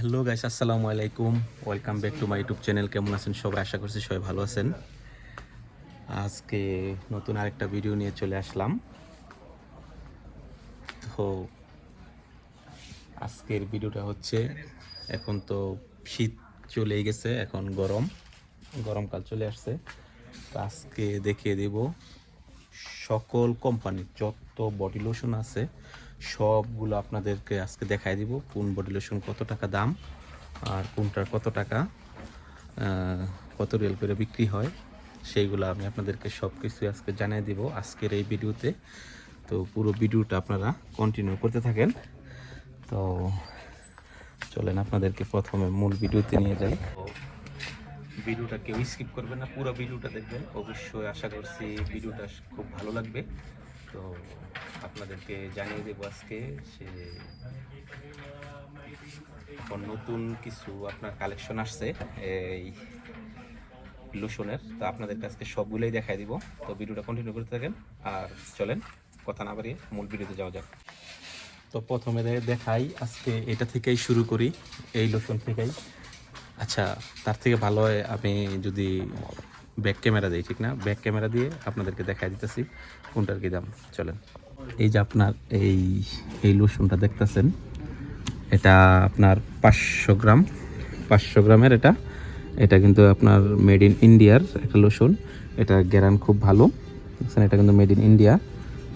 Hello guys, আসসালামু আলাইকুম। Welcome back to my YouTube channel কেমন আছেন সবাই? আশা করছি সবাই ভালো আছেন। আজকে নতুন আরেকটা ভিডিও নিয়ে চলে আসলাম। তো আজকের ভিডিওটা হচ্ছে, এখন তো শীত চলে গেছে, এখন গরম। গরমকাল চলে আসছে। তো আজকে দেখিয়ে দেব সকল কোম্পানির যত বডি লোশন আছে সবগুলো আপনাদেরকে আজকে দেখাই দিব, কোন বডি লোশন কত টাকা দাম আর কোনটার কত টাকা কত রিয়েল করে বিক্রি হয়, সেইগুলো আমি আপনাদেরকে সব কিছু আজকে জানিয়ে দিব আজকের এই ভিডিওতে। তো পুরো ভিডিওটা আপনারা কন্টিনিউ করতে থাকেন। তো চলেন আপনাদেরকে প্রথমে মূল ভিডিওতে নিয়ে যাই। ভিডিওটা কেউ স্কিপ করবেন না, পুরো ভিডিওটা দেখবেন। অবশ্যই আশা করছি ভিডিওটা খুব ভালো লাগবে। তো আপনাদেরকে জানিয়ে দেবো আজকে সে নতুন কিছু আপনার কালেকশন আসছে, এই লোশনের তো আপনাদের কাছকে সবগুলোই দেখাই দিব। তো ভিডিওটা কন্টিনিউ করতে থাকেন। আর চলেন, কথা না বাড়িয়ে মূল ভিডিওতে যাওয়া যাক। তো প্রথমে দেখাই আজকে এটা থেকেই শুরু করি, এই লোশন থেকেই। আচ্ছা তার থেকে ভালো হয় আমি যদি ব্যাক ক্যামেরা দিই, ঠিক না? ব্যাক ক্যামেরা দিয়ে আপনাদেরকে দেখাই দিতেছি, কোনটার কি দাম? চলেন। এই যে আপনার এই এই লোশনটা দেখতেছেন, এটা আপনার পাঁচশো গ্রাম, পাঁচশো গ্রামের এটা। এটা কিন্তু আপনার মেড ইন ইন্ডিয়ার একটা লোশন এটা গ্যারান খুব ভালো। দেখছেন, এটা কিন্তু মেড ইন ইন্ডিয়া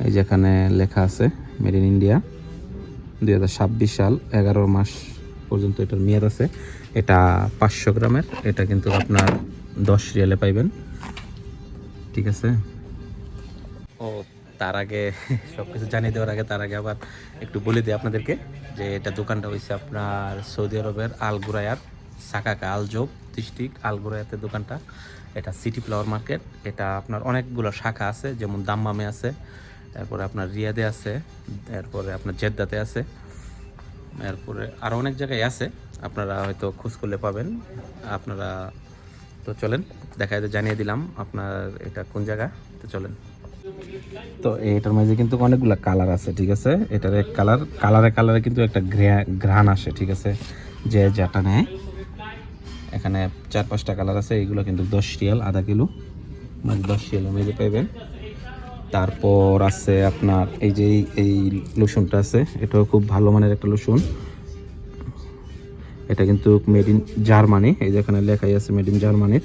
এই যেখানে লেখা আছে মেড ইন ইন্ডিয়া দুই হাজার ছাব্বিশ সাল, এগারো মাস পর্যন্ত এটার মেয়াদ আছে। এটা পাঁচশো গ্রামের। এটা কিন্তু আপনার দশ রিয়ালে পাইবেন। ঠিক আছে? ও তার আগে সব কিছু জানিয়ে দেওয়ার আগে, তার আগে আবার একটু বলে দিই আপনাদেরকে যে এটা দোকানটা হয়েছে আপনার সৌদি আরবের আলগুরায়ার সাকাকা আলজোব ডিস্ট্রিক্ট আলগুরায়াতে দোকানটা। এটা সিটি ফ্লাওয়ার মার্কেট। এটা আপনার অনেকগুলো শাখা আছে, যেমন দাম্মামে আছে তারপরে আপনার রিয়াদে আছে তারপরে আপনার জেদ্দাতে আছে, এরপরে আরও অনেক জায়গায় আছে। আপনারা হয়তো খোঁজ করলে পাবেন। আপনারা তো চলেন, দেখা জানিয়ে দিলাম আপনার এটা কোন জায়গা। তো চলেন। তো এটার মাঝে কিন্তু অনেকগুলো কালার আছে, ঠিক আছে? এটার এক কালার কালারে কালারে কিন্তু একটা ঘ্রাণ আসে, ঠিক আছে? যে যেটা নেয়। এখানে চার পাঁচটা কালার আছে এইগুলো কিন্তু দশ রিয়াল, আধা কিলো। মানে দশ রিয়ালের মেঝে পাইবেন। তারপর আছে আপনার এই যে এই- লোশনটা আছে, এটাও খুব ভালো মানের একটা লোশন। এটা কিন্তু মেড ইন জার্মানি এই যেখানে লেখাই আছে মেড ইন জার্মানির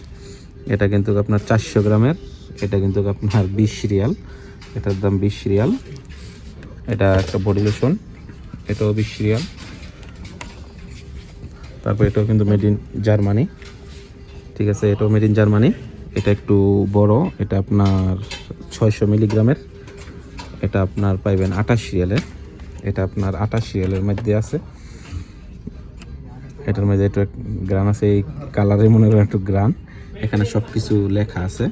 এটা কিন্তু আপনার চারশো গ্রামের, এটা কিন্তু আপনার বিশ রিয়াল। এটার দাম বিশ রিয়াল। এটা একটা বডি লোশন, এটাও বিশ রিয়াল। তারপর এটাও কিন্তু মেড ইন জার্মানি। ঠিক আছে, এটাও মেড ইন জার্মানি। এটা একটু বড়, এটা আপনার ছয়শো মিলিগ্রামের। এটা আপনার পাইবেন আঠাশ রিয়ালের। এটা আপনার আঠাশ রিয়ালের মধ্যে আছে। এটার মধ্যে একটু গ্রান আছে, এই কালারে মনে করেন একটু গ্রান। এখানে সব কিছু লেখা আছে।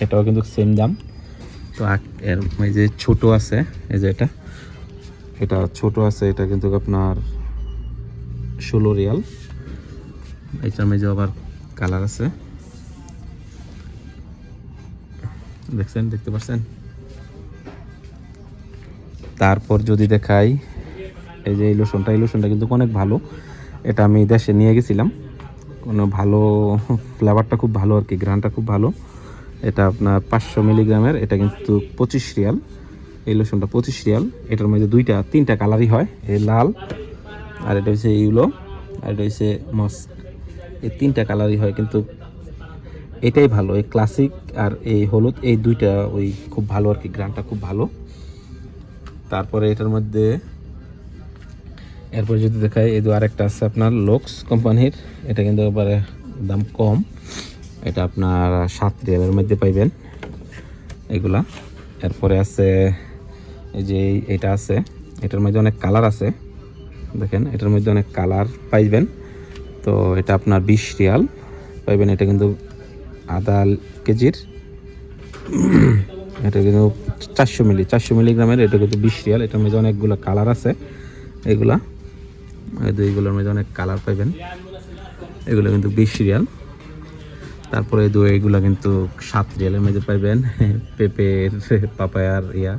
এটাও কিন্তু সেম দাম। তো এর এই যে ছোট আছে, এই যে এটা। এটা ছোট আছে, এটা কিন্তু আপনার ষোলো রিয়াল। এইটার মধ্যে আবার কালার আছে। দেখছেন, দেখতে পাচ্ছেন? তারপর যদি দেখাই, এই যে এই লোশনটা এই কিন্তু অনেক ভালো। এটা আমি দেশে নিয়ে গেছিলাম। কোনো ভালো ফ্লেভারটা খুব ভালো আর কি গ্রানটা খুব ভালো। এটা আপনার পাঁচশো মিলিগ্রামের, এটা কিন্তু পঁচিশ রিয়াল। এই লোশনটা পঁচিশ রিয়াল। এটার মধ্যে দুইটা, তিনটা কালারই হয়। এই লাল, আর এটা হচ্ছে ইউলো, আর এটা হচ্ছে মস্ক। এই তিনটা কালারই হয়, কিন্তু এটাই ভালো। এই ক্লাসিক আর এই হলুদ, এই দুইটা ওই খুব ভালো আর কি, গ্রানটা খুব ভালো। তারপরে এটার মধ্যে, এরপর যদি দেখায় এই দু আরেকটা আছে আপনার লোক্স কোম্পানির। এটা কিন্তু এবারে দাম কম। এটা আপনার সাত রিয়ালের মধ্যে পাইবেন। এগুলা। এরপরে আছে, এই যে এটা আছে। এটার মধ্যে অনেক কালার আছে। দেখেন, এটার মধ্যে অনেক কালার পাইবেন। তো এটা আপনার বিশ রিয়াল। পাইবেন, এটা কিন্তু আধা কেজির। এটা কিন্তু চারশো মিলি, চারশো মিলিগ্রামের, এটা কিন্তু বিশ রিয়াল। এটার মধ্যে অনেকগুলো কালার আছে। এগুলা। এই দুইগুলোর মধ্যে অনেক কালার পাইবেন। এগুলো কিন্তু বিশ রিয়াল। তারপরে দু এগুলো কিন্তু সাত রিয়ালের মধ্যে পাইবেন। পেঁপের পাপায়ার, ইয়া,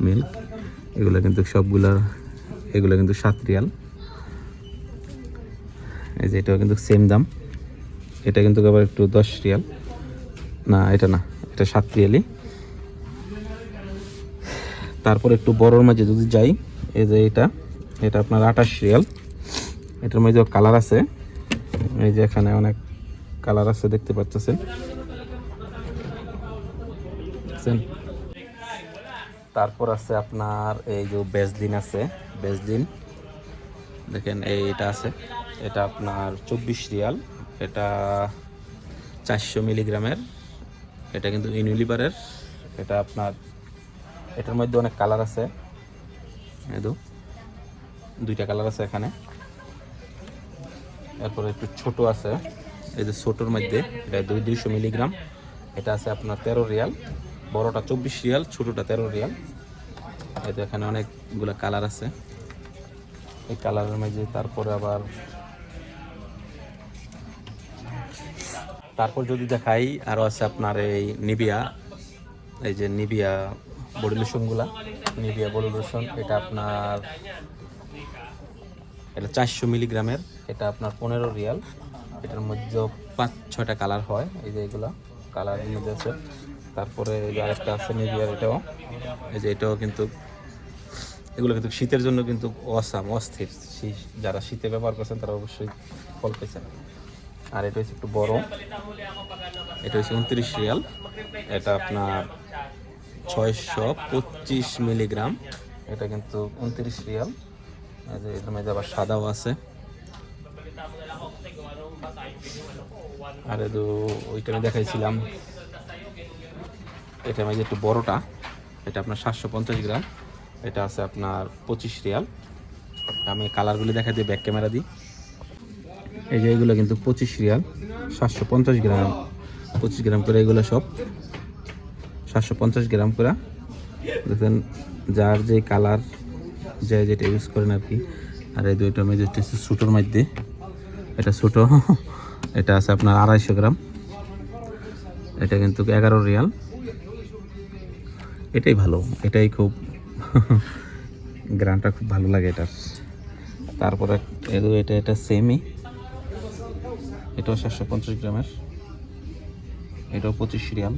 মিল্ক, এগুলো কিন্তু সবগুলা, এগুলো কিন্তু সাত রিয়াল। এই যে এটাও কিন্তু সেম দাম। এটা কিন্তু আবার একটু দশ রিয়াল। না, এটা না, এটা সাত রিয়ালই। তারপর একটু বড়োর মাঝে যদি যাই, এই যে এটা এটা আপনার আঠাশ রিয়াল। এটার মধ্যে কালার আছে। এই যে এখানে অনেক কালার আছে দেখতে পাচ্ছেন। তারপর আছে আপনার এই যে বেজলিন আছে বেজলিন। দেখেন এইটা আছে। এটা আপনার চব্বিশ রিয়াল। এটা চারশো মিলিগ্রামের। এটা কিন্তু ইউনিলিভারের। এটা আপনার এটার মধ্যে অনেক কালার আছে। এই দো, দুইটা কালার আছে এখানে। এরপরে একটু ছোট আছে। এই যে ছোটোর মধ্যে, এটা দুই, দুইশো মিলিগ্রাম। এটা আছে আপনার তেরো রিয়াল। বড়টা চব্বিশ রিয়াল, ছোটোটা তেরো রিয়াল। এই যে এখানে অনেকগুলো কালার আছে। এই কালারের মধ্যে তারপরে আবার তারপর যদি দেখাই আরও আছে আপনার এই নিবিয়া এই যে নিবিয়া বডি লোশনগুলা নিবিয়া বডি লোশন এটা আপনার এটা চারশো মিলিগ্রামের, এটা আপনার পনেরো রিয়াল। এটার মধ্যে পাঁচ, ছয়টা কালার হয়। এই যে এগুলা, কালার মধ্যে আছে তারপরে আরেকটা আছে নিবিয়ার এটাও। এই যে এটাও কিন্তু, এগুলো কিন্তু শীতের জন্য কিন্তু অসাম, অস্থির। যারা শীতে ব্যবহার করছেন, তারা অবশ্যই ফল পেয়েছেন। আর এটা হচ্ছে একটু বড়। এটা হচ্ছে উনত্রিশ রিয়াল। এটা আপনার ছয়শো পঁচিশ মিলিগ্রাম। এটা কিন্তু উনত্রিশ রিয়াল। যে মধ্যে আবার সাদাও আছে। আর তো ওইটা আমি দেখাইছিলাম। এটা আমি একটু বড়টা, এটা আপনার সাতশো পঞ্চাশ গ্রাম, এটা আছে আপনার পঁচিশ রিয়াল। আমি কালারগুলি দেখা দিই ব্যাক ক্যামেরা দিই। এই যে এগুলো কিন্তু পঁচিশ রিয়াল, সাতশো পঞ্চাশ গ্রাম। পঁচিশ গ্রাম করে এগুলো সব, সাতশো পঞ্চাশ গ্রাম করে। দেখেন, যার যে কালার, যে যেটা ইউজ করেন আর কি। আর এই দুইটা মেজর হচ্ছে ছোটোর মধ্যে। এটা ছোটো, এটা আছে আপনার আড়াইশো গ্রাম। এটা কিন্তু এগারো রিয়াল। এটাই ভালো, এটাই খুব গ্রামটা খুব ভালো লাগে এটার। তারপরে এটা এটা সেমই এটাও সাতশো পঞ্চাশ গ্রামের। এটাও পঁচিশ রিয়াল।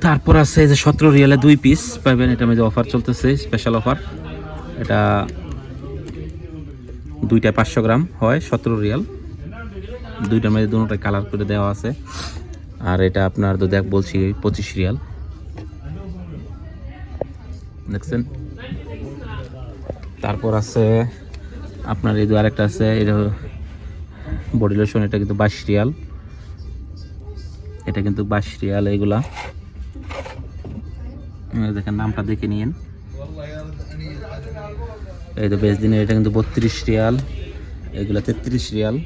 তারপর আছে যে সতেরো রিয়ালে দুই পিস পাবেন এটার মধ্যে অফার চলতেছে স্পেশাল অফার এটা দুইটা পাঁচশো গ্রাম হয়, সতেরো রিয়াল। দুইটার মধ্যে দুটোটা কালার করে দেওয়া আছে। আর এটা আপনার তো দেখ বলছি, পঁচিশ রিয়াল। দেখছেন? তারপর আছে আপনার, এই যে আরেকটা আছে, এটা বডি লোশন এটা কিন্তু বাইশ রিয়াল। এটা কিন্তু বাইশ রিয়াল এইগুলা এই দেখেন, নামটা দেখে নিন এই তো বেশ দিনের, এটা কিন্তু বত্রিশ রিয়াল। এগুলো তেত্রিশ রিয়াল।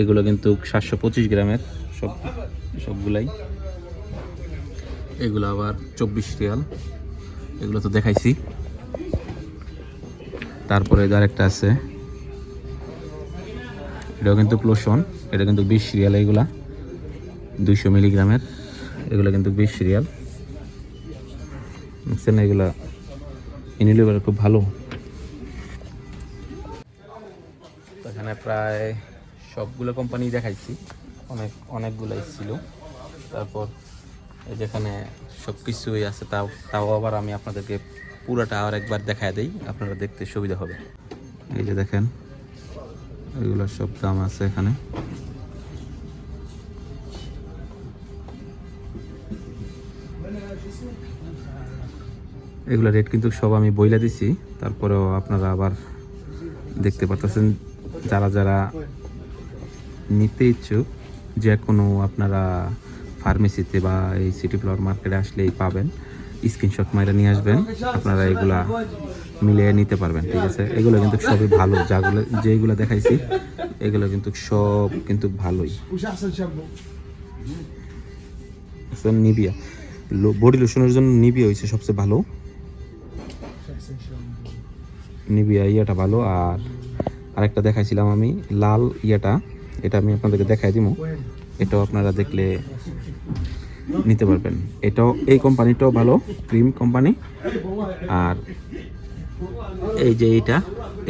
এগুলো কিন্তু সাতশো পঁচিশ গ্রামের, সব, সবগুলাই। এগুলো আবার চব্বিশ রিয়াল। এগুলো তো দেখাইছি। তারপরে আরেকটা আছে। এটাও কিন্তু প্লোশন এটা কিন্তু বিশ রিয়াল এগুলা। দুইশো মিলিগ্রামের, এগুলো কিন্তু বিশ রিয়াল। এগুলা ইউনিলিভার খুব ভালো। এখানে প্রায় সবগুলো কোম্পানি দেখাইছি। অনেক অনেকগুলাই ছিল তারপর যেখানে সব কিছুই আছে, তাও তাও আবার আমি আপনাদেরকে পুরোটা আর একবার দেখায় দিই, আপনারা দেখতে সুবিধা হবে। এই যে দেখেন এগুলো সব দাম আছে এখানে। এগুলা রেট কিন্তু সব আমি বইলা দিছি। তারপরেও আপনারা আবার দেখতে পাচ্ছেন যারা যারা নিতে ইচ্ছুক, যে কোনো আপনারা ফার্মেসিতে বা এই সিটি ফ্লাওয়ার মার্কেটে আসলেই পাবেন। স্ক্রিনশট মাইরা নিয়ে আসবেন, আপনারা এগুলা মিলিয়ে নিতে পারবেন, ঠিক আছে? এগুলো কিন্তু সবই ভালো, যাগুলো যেগুলো দেখাইছি, এগুলো কিন্তু সব কিন্তু ভালোই। আচ্ছা, নিবিয়া বডি লোশনের জন্য নিবিয়া হয়েছে সবচেয়ে ভালো। নিবিয়া ইয়েটা ভালো। আর আরেকটা দেখাইছিলাম আমি, লাল ইয়েটা। এটা আমি আপনাদেরকে দেখাই দিব এটাও আপনারা দেখলে নিতে পারবেন। এটাও, এই কোম্পানিটাও ভালো, ক্রিম কোম্পানি। আর এই যে এটা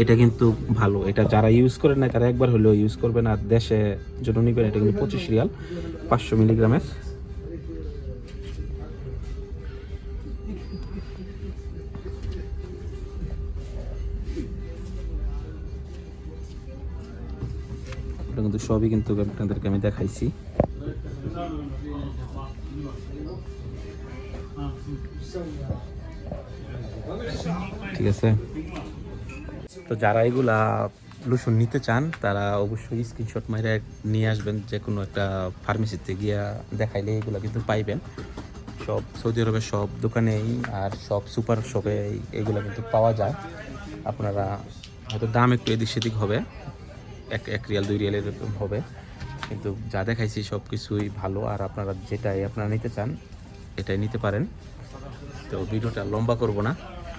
এটা কিন্তু ভালো। এটা যারা ইউজ করে না তারা একবার হলেও ইউজ করবেন। আর দেশে জন্য নিবেন এটা কিন্তু পঁচিশ রিয়াল, পাঁচশো মিলিগ্রামের। কিন্তু সবই কিন্তু আপনাদেরকে আমি দেখাইছি। ঠিক আছে? তো যারা এগুলা লুসুন নিতে চান, তারা অবশ্যই স্ক্রিনশট মাইরে নিয়ে আসবেন যে কোনো একটা ফার্মেসিতে গিয়া দেখাইলে এগুলা কিন্তু পাইবেন। সব সৌদি আরবের সব দোকানেই আর সব সুপার শপে এগুলো কিন্তু পাওয়া যায়। আপনারা হয়তো দাম একটু এদিক সেদিক হবে। এক এক রিয়াল, দুই রিয়াল এরকম হবে। কিন্তু যা দেখাইছি সব কিছুই ভালো, আর আপনারা যেটাই আপনারা নিতে চান, এটাই নিতে পারেন। তো ভিডিওটা লম্বা করব না।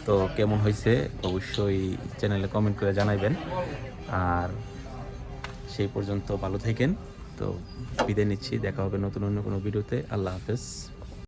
তো কেমন হয়েছে, অবশ্যই চ্যানেলে কমেন্ট করে জানাইবেন। আর সেই পর্যন্ত ভালো থাকেন। তো বিদায় নিচ্ছি, দেখা হবে নতুন অন্য কোনো ভিডিওতে। আল্লাহ হাফেজ।